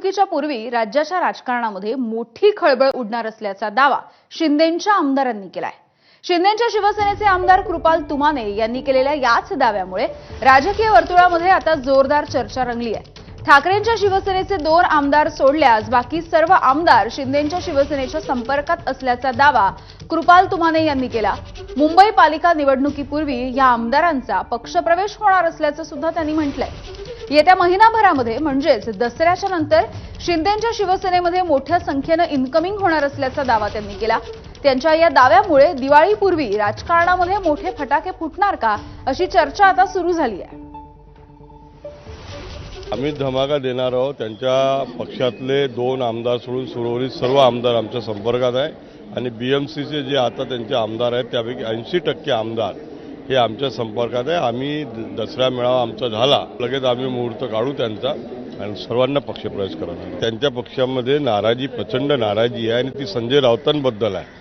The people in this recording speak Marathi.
निवडणुकीच्या पूर्वी राज्याच्या राजकारणामध्ये मोठी खळबळ उडणार असल्याचा दावा शिंदेंच्या आमदारांनी केलाय. शिंदेंच्या शिवसेनेचे आमदार कृपाल तुमाने यांनी केलेल्या याच दाव्यामुळे राजकीय वर्तुळामध्ये आता जोरदार चर्चा रंगली आहे. ठाकरेंच्या शिवसेनेचे दोन आमदार सोडल्यास बाकी सर्व आमदार शिंदेंच्या शिवसेनेच्या संपर्कात असल्याचा दावा कृपाल तुमाने यांनी केला. मुंबई पालिका निवडणुकीपूर्वी या आमदारांचा पक्षप्रवेश होणार असल्याचं सुद्धा त्यांनी म्हटलंय. येत्या महिनाभरामध्ये म्हणजेच दसऱ्याच्या नंतर शिंदेंच्या शिवसेनेमध्ये मोठ्या संख्येनं इन्कमिंग होणार असल्याचा दावा त्यांनी केला. त्यांच्या या दाव्यामुळे दिवाळीपूर्वी राजकारणामध्ये मोठे फटाके फुटणार का अशी चर्चा आता सुरू झाली आहे. आम्ही धमाका देणार आहोत. त्यांच्या पक्षातले दोन आमदार सोडून सुरवरीत सर्व आमदार आमच्या संपर्कात आहे. आणि बीएमसीचे जे आता त्यांचे आमदार आहेत त्यापैकी ऐंशी टक्के आमदार हे आमच्या संपर्कात आहे. आम्ही द- दसरा मेळावा आमचा झाला. लगेच आम्ही मुहूर्त काढू त्यांचा आणि सर्वांना पक्षप्रवेश करत त्यांच्या पक्षामध्ये नाराजी प्रचंड नाराजी आहे आणि ती संजय राऊतांबद्दल आहे.